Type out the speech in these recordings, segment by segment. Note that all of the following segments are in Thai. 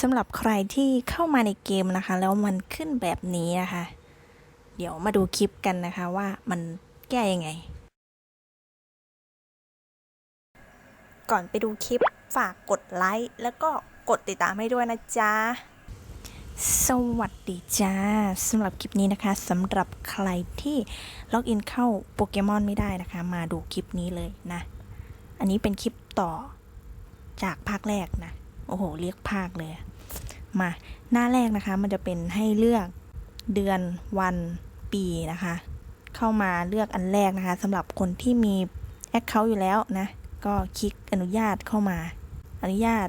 สำหรับใครที่เข้ามาในเกมนะคะ แล้วมันขึ้นแบบนี้นะคะ เดี๋ยวมาดูคลิปกันนะคะว่ามันแก้ยังไง ก่อนไปดูคลิปฝากกดไลค์แล้วก็กดติดตามให้ด้วยนะจ๊ะ สวัสดีจ้าสำหรับคลิปนี้นะคะสำหรับใครที่ล็อกอินเข้าโปเกมอนไม่ได้นะคะ มาดูคลิปนี้เลยนะ อันนี้เป็นคลิปต่อจากภาคแรกนะ โอ้โห เรียกภาคเลย มาหน้าแรกนะคะ มันจะเป็นให้เลือกเดือนวันปีนะคะ เข้ามาเลือกอันแรกนะคะสำหรับคนที่มีแอคเคาท์อยู่แล้วนะ ก็คลิกอนุญาตเข้ามา อนุญาต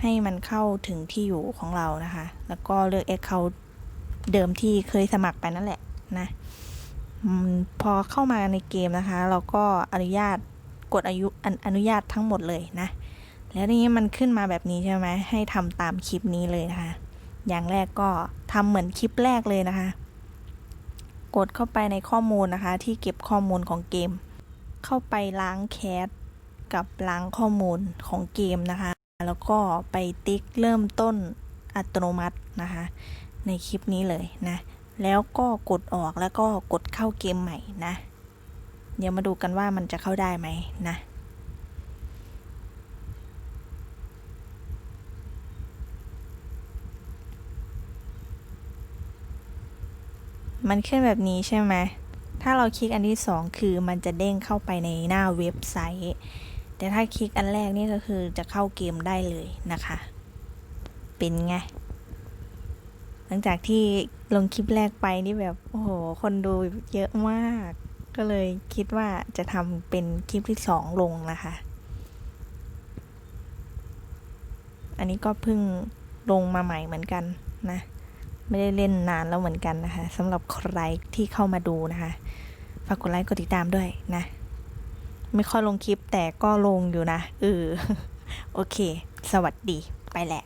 ให้มันเข้าถึงที่อยู่ของเรานะคะ แล้วก็เลือกแอคเคาท์เดิมที่เคยสมัครไปนั่นแหละนะพอเข้ามาในเกมนะคะ เราก็อนุญาตกดอายุอนอนุญาตทั้งหมดเลยนะ แล้วทีนี้มันขึ้นมาแบบนี้ใช่ไหมให้ทำตามคลิปนี้เลยนะคะ อย่างแรกก็ทำเหมือนคลิปแรกเลยนะคะ กดเข้าไปในข้อมูลนะคะ ที่เก็บข้อมูลของเกม เข้าไปล้างแคสกับล้างข้อมูลของเกมนะคะ แล้วก็ไปติ๊กเริ่มต้นอัตโนมัตินะคะ ในคลิปนี้เลยนะ แล้วก็กดออกแล้วก็กดเข้าเกมใหม่นะ เดี๋ยวมาดูกันว่ามันจะเข้าได้ไหมนะ มันขึ้นแบบนี้ใช่ไหม ถ้าเราคลิกอันที่สองคือมันจะเด้งเข้าไปในหน้าเว็บไซต์ แต่ถ้าคลิกอันแรกนี่ก็คือจะเข้าเกมได้เลยนะคะ เป็นไง หลังจากที่ลงคลิปแรกไปนี่แบบ โอ้โห คนดูเยอะมาก ก็เลยคิดว่าจะทำเป็นคลิปที่สองลงนะคะ อันนี้ก็เพิ่งลงมาใหม่เหมือนกันนะ ไม่ได้เล่นนานแล้วเหมือนกันนะคะสำหรับใครที่เข้ามาดูนะคะ ฝากกดไลค์กดติดตามด้วยนะ ไม่ค่อยลงคลิปแต่ก็ลงอยู่นะเออโอเค สวัสดีไปแหละ